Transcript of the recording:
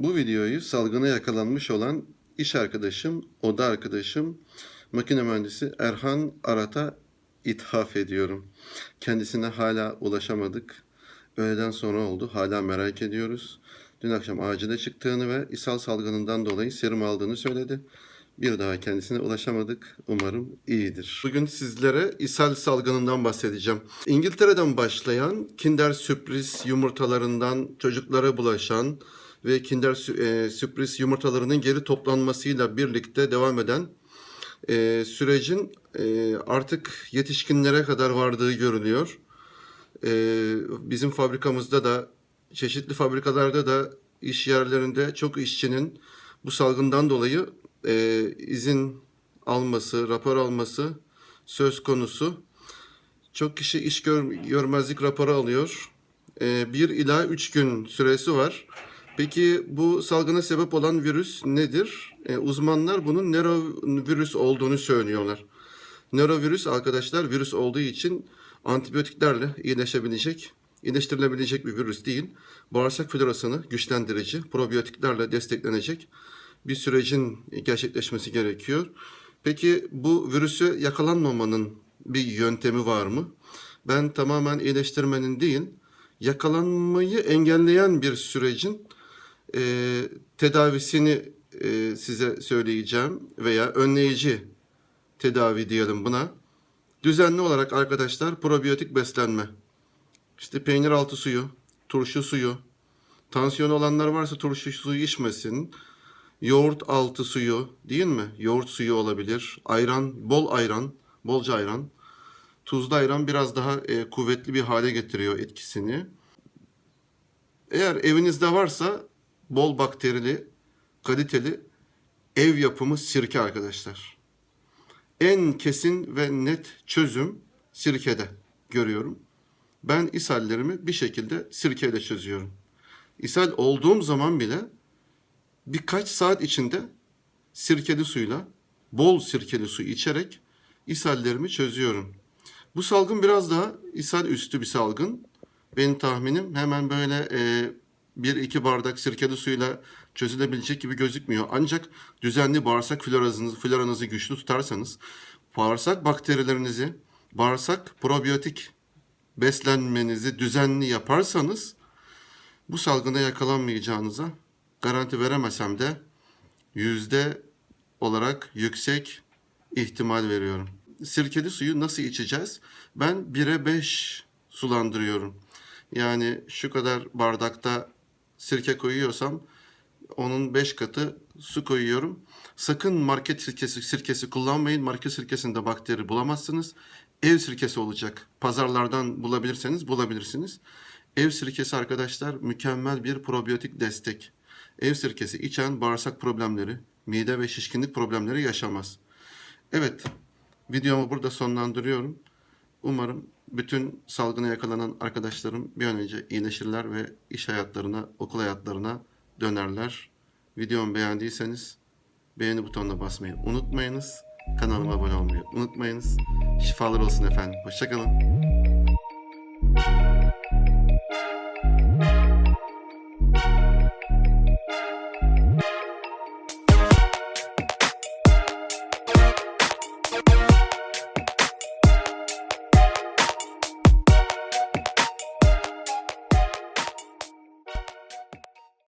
Bu videoyu salgına yakalanmış olan iş arkadaşım, oda arkadaşım, makine mühendisi Erhan Arat'a ithaf ediyorum. Kendisine hala ulaşamadık. Öğleden sonra oldu. Hala merak ediyoruz. Dün akşam acile çıktığını ve ishal salgınından dolayı serum aldığını söyledi. Bir daha kendisine ulaşamadık. Umarım iyidir. Bugün sizlere ishal salgınından bahsedeceğim. İngiltere'den başlayan Kinder sürpriz yumurtalarından çocuklara bulaşan ve Kinder e, sürpriz yumurtalarının geri toplanmasıyla birlikte devam eden e, sürecin e, artık yetişkinlere kadar vardığı görülüyor. E, bizim fabrikamızda da çeşitli fabrikalarda da iş yerlerinde çok işçinin bu salgından dolayı e, izin alması, rapor alması söz konusu. Çok kişi iş gör, görmezlik raporu alıyor. E, bir ila üç gün süresi var. Peki bu salgına sebep olan virüs nedir? E, uzmanlar bunun nörovirüs olduğunu söylüyorlar. Nörovirüs arkadaşlar virüs olduğu için antibiyotiklerle iyileşebilecek, iyileştirilebilecek bir virüs değil. Bağırsak florasını güçlendirici, probiyotiklerle desteklenecek bir sürecin gerçekleşmesi gerekiyor. Peki bu virüsü yakalanmamanın bir yöntemi var mı? Ben tamamen iyileştirmenin değil, yakalanmayı engelleyen bir sürecin e, tedavisini e, size söyleyeceğim veya önleyici tedavi diyelim buna. Düzenli olarak arkadaşlar probiyotik beslenme. İşte peynir altı suyu, turşu suyu, tansiyon olanlar varsa turşu suyu içmesin. Yoğurt altı suyu değil mi? Yoğurt suyu olabilir. Ayran, bol ayran, bolca ayran. Tuzlu ayran biraz daha e, kuvvetli bir hale getiriyor etkisini. Eğer evinizde varsa bol bakterili, kaliteli ev yapımı sirke arkadaşlar. En kesin ve net çözüm sirkede görüyorum. Ben ishallerimi bir şekilde sirkeyle çözüyorum. İshal olduğum zaman bile birkaç saat içinde sirkeli suyla, bol sirkeli su içerek ishallerimi çözüyorum. Bu salgın biraz daha ishal üstü bir salgın. Benim tahminim hemen böyle e, bir iki bardak sirkeli suyla çözülebilecek gibi gözükmüyor. Ancak düzenli bağırsak floranızı, floranızı güçlü tutarsanız, bağırsak bakterilerinizi, bağırsak probiyotik beslenmenizi düzenli yaparsanız bu salgına yakalanmayacağınıza garanti veremesem de yüzde olarak yüksek ihtimal veriyorum. Sirkeli suyu nasıl içeceğiz? Ben 1'e 5 sulandırıyorum. Yani şu kadar bardakta sirke koyuyorsam onun 5 katı su koyuyorum. Sakın market sirkesi, sirkesi kullanmayın. Market sirkesinde bakteri bulamazsınız. Ev sirkesi olacak. Pazarlardan bulabilirseniz bulabilirsiniz. Ev sirkesi arkadaşlar mükemmel bir probiyotik destek. Ev sirkesi içen bağırsak problemleri, mide ve şişkinlik problemleri yaşamaz. Evet, videomu burada sonlandırıyorum. Umarım bütün salgına yakalanan arkadaşlarım bir an önce iyileşirler ve iş hayatlarına, okul hayatlarına dönerler. Videomu beğendiyseniz beğeni butonuna basmayı unutmayınız. Kanalıma abone olmayı unutmayınız. Şifalar olsun efendim. Hoşçakalın.